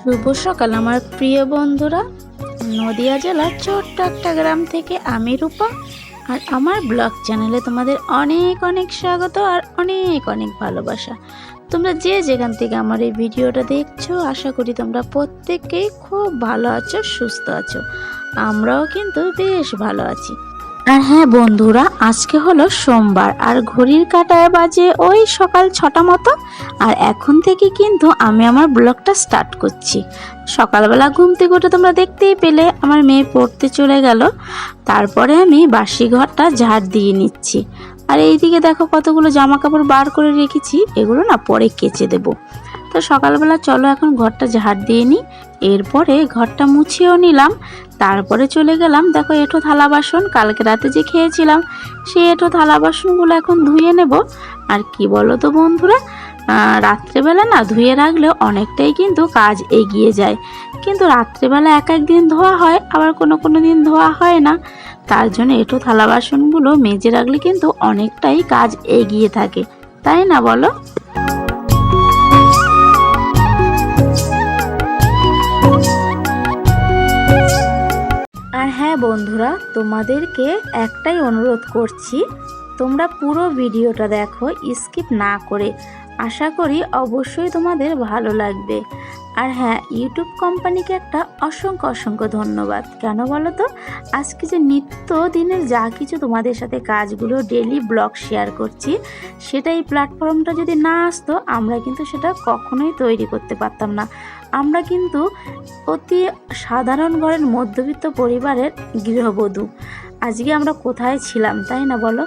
শুভ সকাল, আমার প্রিয় বন্ধুরা। নদিয়া জেলার ছোট্ট একটা গ্রাম থেকে আমি রূপা, আর আমার ব্লগ চ্যানেলে তোমাদের অনেক অনেক স্বাগত আর অনেক অনেক ভালোবাসা। তোমরা যে যেখান থেকে আমার এই ভিডিওটা দেখছ, আশা করি তোমরা প্রত্যেকেই খুব ভালো আছো, সুস্থ আছো। আমরাও কিন্তু বেশ ভালো আছি। আর হ্যাঁ বন্ধুরা, আজকে হলো সোমবার, আর ঘড়ির কাটায় বাজে ওই সকাল ছটা মতো, আর এখন থেকে কিন্তু আমি আমার ব্লগটা স্টার্ট করছি। সকালবেলা ঘুম থেকে তোমরা দেখতেই পেলে, আমার মেয়ে পড়তে চলে গেল, তারপরে আমি বাসি ঘরটা ঝাড় দিয়ে নিচ্ছি। আর এইদিকে দেখো কতগুলো জামা কাপড় বার করে রেখেছি, এগুলো না পরে কেচে দেব। তো সকালবেলা চলো এখন ঘরটা ঝাড় দিয়ে নিই। এরপরে ঘরটা মুছিয়েও নিলাম। তারপরে চলে গেলাম, দেখো এঁঠো থালা বাসন, কালকে রাতে যে খেয়েছিলাম, সেই এঁঠো থালা বাসনগুলো এখন ধুয়ে নেব। আর কি বলো তো বন্ধুরা রাত্রেবেলা না ধুয়ে রাখলে অনেকটাই কিন্তু কাজ এগিয়ে যায়। কিন্তু রাত্রেবেলা এক এক দিন ধোয়া হয়, আবার কোনো কোনো দিন ধোয়া হয় না। তার জন্য এঁঠো থালা বাসনগুলো মেজে রাখলে কিন্তু অনেকটাই কাজ এগিয়ে থাকে। তাই না বলো? হ্যাঁ বন্ধুরা তোমাদেরকে একটাই অনুরোধ করছি তোমরা পুরো ভিডিওটা দেখো স্কিপ না করে। আশা করি অবশ্যই তোমাদের ভালো লাগবে। আর হ্যাঁ ইউটিউব কোম্পানিকে একটা অসংখ্য অসংখ্য ধন্যবাদ। কেন বলো তো? আজকে যে নিত্য দিনের যা কিছু তোমাদের সাথে কাজগুলো ডেলি ব্লগ শেয়ার করছি, সেটা এই প্ল্যাটফর্মটা যদি না আসতো, আমরা কিন্তু সেটা কখনোই তৈরি করতে পারতাম না। আমরা কিন্তু অতি সাধারণ ঘরের মধ্যবিত্ত পরিবারের গৃহবধূ। আজকে আমরা কোথায় ছিলাম, তাই না বলো?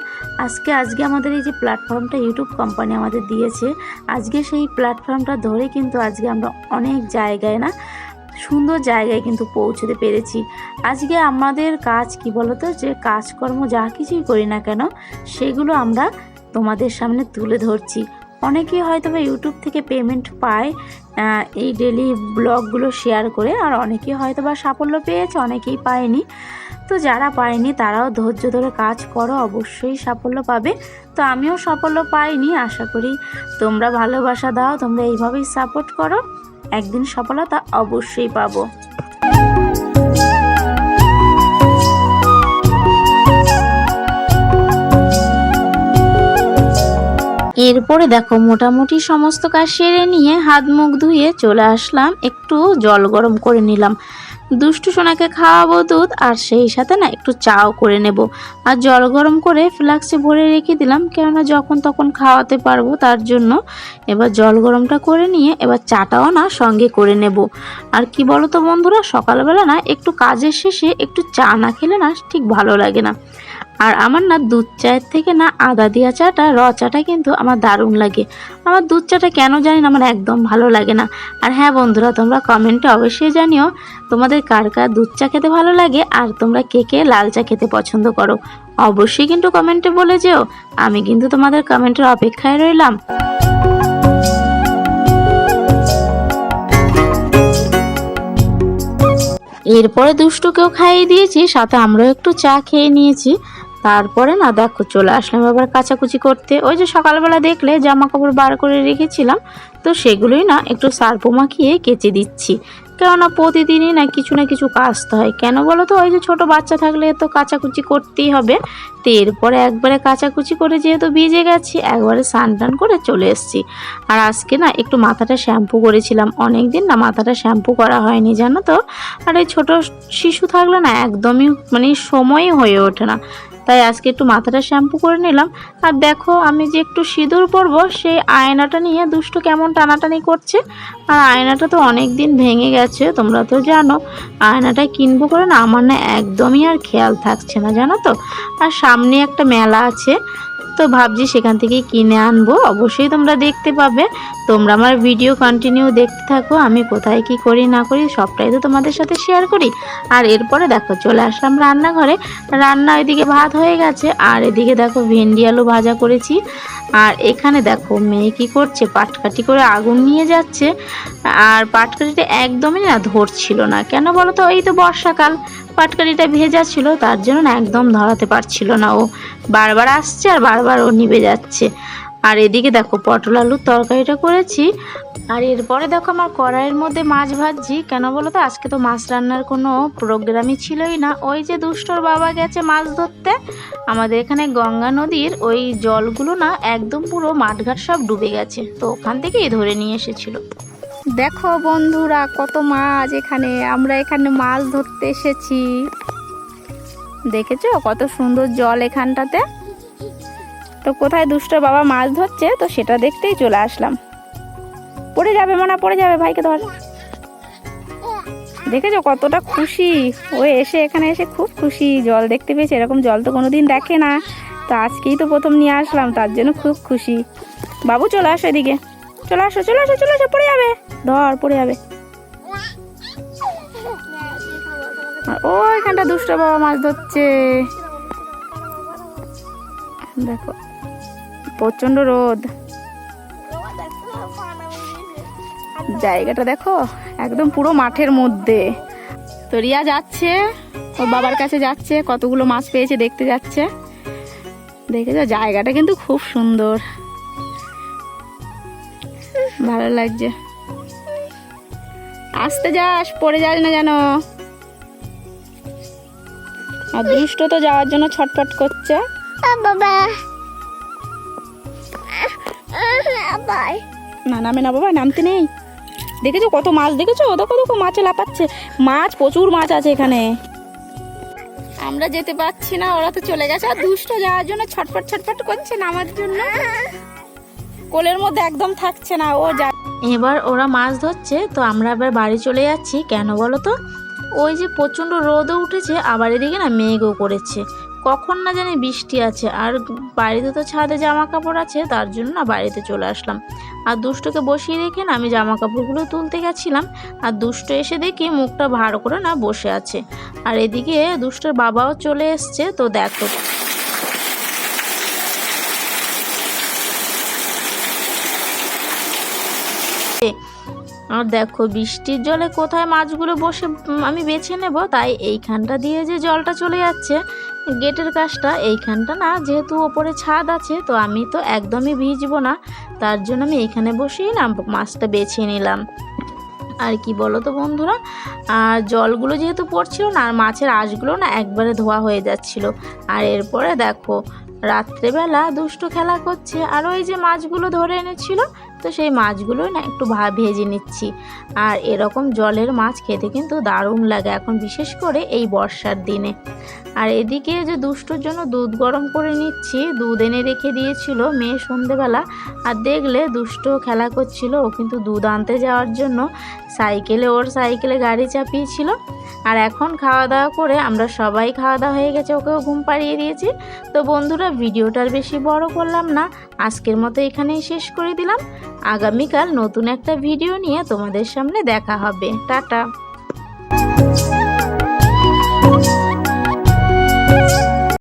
আজকে আজকে আমাদের এই যে প্ল্যাটফর্মটা ইউটিউব কোম্পানি আমাদের দিয়েছে, আজকে সেই প্ল্যাটফর্মটা ধরে কিন্তু আজকে আমরা অনেক জায়গায় না, সুন্দর জায়গায় কিন্তু পৌঁছতে পেরেছি। আজকে আমাদের কাজ কি বলতো? যে কাজকর্ম যা কিছুই করি না কেন, সেগুলো আমরা তোমাদের সামনে তুলে ধরছি। অনেকেই হয়তো বা ইউটিউব থেকে পেমেন্ট পায় এই ডেলি ব্লগগুলো শেয়ার করে, আর অনেকেই হয়তো বা সাফল্য পেয়েছে, অনেকেই পায়নি। তো যারা পায়নি, তারাও ধৈর্য ধরে কাজ করো, অবশ্যই সাফল্য পাবে। তো আমিও সাফল্য পাইনি, আশা করি তোমরা ভালোবাসা দাও, তোমরা এইভাবেই সাপোর্ট করো। একদিন সফলতা অবশ্যই পাবো। এরপরে দেখো, মোটামুটি সমস্ত কাজ সেরে নিয়ে হাত মুখ ধুয়ে চলে আসলাম। একটু জল গরম করে নিলাম। দুষ্টু সোনাকে খাওয়াবো দুধ, আর সেই সাথে না একটু চাও করে নেব। আর জল গরম করে ফ্লাক্সে ভরে রেখে দিলাম, কেননা যখন তখন খাওয়াতে পারব তার জন্য। এবার জল গরমটা করে নিয়ে এবার চাটাও না সঙ্গে করে নেব। আর কি বলো তো বন্ধুরা, সকালবেলা না একটু কাজের শেষে একটু চা না খেলে না ঠিক ভালো লাগে না। আর আমার না দুধ চায়ের থেকে না আদা দিয়া চাটা, র চাটা কিন্তু আমার দারুণ লাগে। আমার দুধ চাটা কেন জানি না, আমার একদম ভালো লাগে না। আর হ্যাঁ বন্ধুরা, তোমরা কমেন্টে অবশ্যই জানিও তোমাদের কার কার দুধ চা খেতে ভালো লাগে আর তোমরা কে কে লাল চা খেতে পছন্দ করো। অবশ্যই কিন্তু কমেন্টে বলে যেও। আমি কিন্তু তোমাদের কমেন্টের অপেক্ষায় রইলাম। এরপরে দুষ্টুকেও খাইয়ে দিয়েছি, সাথে আমরাও একটু চা খেয়ে নিয়েছি। তারপরে না দেখো চলে আসলাম আবার কাচাকুচি করতে। ওই যে সকালবেলা দেখলে জামা কাপড় বার করে রেখেছিলাম, তো সেগুলোই না একটু সার্পো মাখিয়ে কেচে দিচ্ছি। কেননা প্রতিদিনই না কিছু না কিছু কাচতে হয়। কেন বলো তো? ওই যে ছোটো বাচ্চা থাকলে তো কাচাকুচি করতেই হবে। তো এরপরে একবারে কাচাকুচি করে যেহেতু ভিজে গেছি, একবারে স্নান টান করে চলে এসেছি। আর আজকে না একটু মাথাটা শ্যাম্পু করেছিলাম। অনেক দিন না মাথাটা শ্যাম্পু করা হয়নি, জানো তো? আর এই ছোটো শিশু থাকলে না একদমই মানে সময়ই হয়ে ওঠে না। তাই আজকে একটু মাথাটা শ্যাম্পু করে নিলাম। আর দেখো, আমি যে একটু সিঁদুর পরবো, সেই আয়নাটা নিয়ে দুষ্টু কেমন টানাটানি করছে। আর আয়নাটা তো অনেক দিন ভেঙে গেছে, তোমরা তো জানো। আয়নাটা কিনবো করে না, আমার না একদমই আর খেয়াল থাকছে না, জানো তো? আর সামনে একটা মেলা আছে তো ভাবছি সেখান থেকে কিনে আনব। অবশ্যই তোমরা দেখতে পাবে। তোমরা আমার ভিডিও কন্টিনিউ দেখতে থাকো। আমি কোথায় কি করি, না করি, সবটাই তো তোমাদের সাথে শেয়ার করি। আর এরপরে দেখো, চলে আসলাম রান্নাঘরে। রান্না ওইদিকে ভাত হয়ে গেছে। আর এদিকে দেখো ভেন্ডি আলু ভাজা করেছি। আর এখানে দেখো মেয়ে কি করছে? পাটকাঠি করে আগুন নিয়ে যাচ্ছে। আর পাটকাঠিটা একদমই না ধরছিল না। কেন বলো তো এই তো বর্ষাকাল। পাটকাঠিটা ভেজা ছিল, তার জন্য একদম ধরাতে পারছিল না ও। বারবার আসছে আর বারবার ও নিভে যাচ্ছে। আর এদিকে দেখো পটল আলুর তরকারিটা করেছি। আর এরপরে দেখো আমার কড়াইয়ের মধ্যে মাছ ভাজছি। কেন বলো তো? আজকে তো মাছ রান্নার কোনো প্রোগ্রামই ছিলই না। ওই যে দুষ্টর বাবা গেছে মাছ ধরতে। আমাদের এখানে গঙ্গা নদীর ওই জলগুলো না একদম পুরো মাঠঘাট সব ডুবে গেছে। তো ওখান থেকেই ধরে নিয়ে এসেছিল। দেখো বন্ধুরা কত মাছ এখানে। আমরা এখানে মাছ ধরতে এসেছি। দেখেছ? কত সুন্দর জল এখানটাতে। তো কোথায় দুষ্টর বাবা মাছ ধরছে, তো সেটা দেখতেই চলে আসলাম। পড়ে যাবে মনে, পড়ে যাবে ভাইকে ধর। দেখেছ কতটা খুশি? ও এসে এখানে এসে খুব খুশি, জল দেখতে পেয়েছে, এরকম জল তো কোনোদিন দেখে না। তো আজকেই তো প্রথম নিয়ে আসলাম, তার জন্য খুব খুশি। বাবু, চলে আসো এদিকে। চলে আসো চলে আসো চলে আসো, পড়ে যাবে। ধর, পড়ে যাবে। আর ওইখানটা দুষ্ট বাবা মাছ ধরছে। দেখো প্রচণ্ড রোদ। জায়গাটা দেখো, একদম পুরো মাঠের মধ্যে। তো রিয়া যাচ্ছে, ওর বাবার কাছে যাচ্ছে, কতগুলো মাছ পেয়েছে দেখতে যাচ্ছে। দেখেছ, জায়গাটা কিন্তু খুব সুন্দর। ভালো লাগছে। আসতে যাস, পড়ে যাস না যেন। আর দুষ্ট তো যাওয়ার জন্য ছটফট করছে। বাবা। না নামে না বাবা নামতে নেই। দেখেছ কত মাছ দেখেছ? দেখো দেখো মাছে লাপাচ্ছে মাছ প্রচুর মাছ আছে এখানে। আমরা যেতে পারছি না ওরা তো চলে গেছে। আর দুষ্ট যাওয়ার জন্য ছটফট ছটফট করছে নামার জন্য। কোলের মধ্যে একদম থাকছে না ও যা এবার ওরা মাছ ধরছে তো আমরা এবার বাড়ি চলে যাচ্ছি। কেন বলো তো? ওই যে প্রচণ্ড রোদও উঠেছে আবার এদিকে না মেঘও করেছে। কখন না জানি বৃষ্টি আছে, আর বাড়িতে তো ছাদে জামা কাপড় আছে, তার জন্য না বাড়িতে চলে আসলাম। আর দুষ্টকে বসিয়ে রেখে না আমি জামা কাপড়গুলো তুলতে গেছিলাম, আর দুষ্ট এসে দেখি মুখটা ভার করে না বসে আছে। আর এদিকে দুষ্টর বাবাও চলে এসছে, তো দেখো। আর দেখো বৃষ্টির জলে কোথায় মাছগুলো বসে আমি বেছে নেব? তাই এইখানটা দিয়ে যে জলটা চলে যাচ্ছে, গেটের কাজটা, এইখানটা না যেহেতু ওপরে ছাদ আছে, তো আমি তো একদমই ভিজবো না। তার জন্য আমি এইখানে বসেই না মাছটা বেছে নিলাম। আর কি বলো তো বন্ধুরা, আর জলগুলো যেহেতু পড়ছিল না, আর মাছের আঁশগুলো না একবারে ধোয়া হয়ে যাচ্ছিল। আর এরপরে দেখো, রাত্রেবেলা দুষ্টু খেলা করছে, আর ওই যে মাছগুলো ধরে এনেছিল তো সেই মাছগুলো না একটু ভেজে নিচ্ছি। আর এরকম জলের মাছ খেতে কিন্তু দারুণ লাগে। এখন বিশেষ করে এই বর্ষার দিনে। আর এদিকে যে দুষ্টুর জন্য দুধ গরম করে নিচ্ছি, দুধ এনে রেখে দিয়েছিল মেয়ে সন্ধেবেলা। আর দেখলে দুষ্ট খেলা করছিল, ও কিন্তু দুধ আনতে যাওয়ার জন্য সাইকেলে, ওর সাইকেলে গাড়ি চাপিয়েছিল। আর এখন খাওয়া দাওয়া করে আমরা সবাই খাওয়া দাওয়া হয়ে গেছে, ওকেও ঘুম পাড়িয়ে দিয়েছি। তো বন্ধুরা ভিডিওটার বেশি বড় করলাম না, আজকের মতো এখানেই শেষ করে দিলাম। আগামীকাল নতুন একটা ভিডিও নিয়ে তোমাদের সামনে দেখা হবে। টাটা।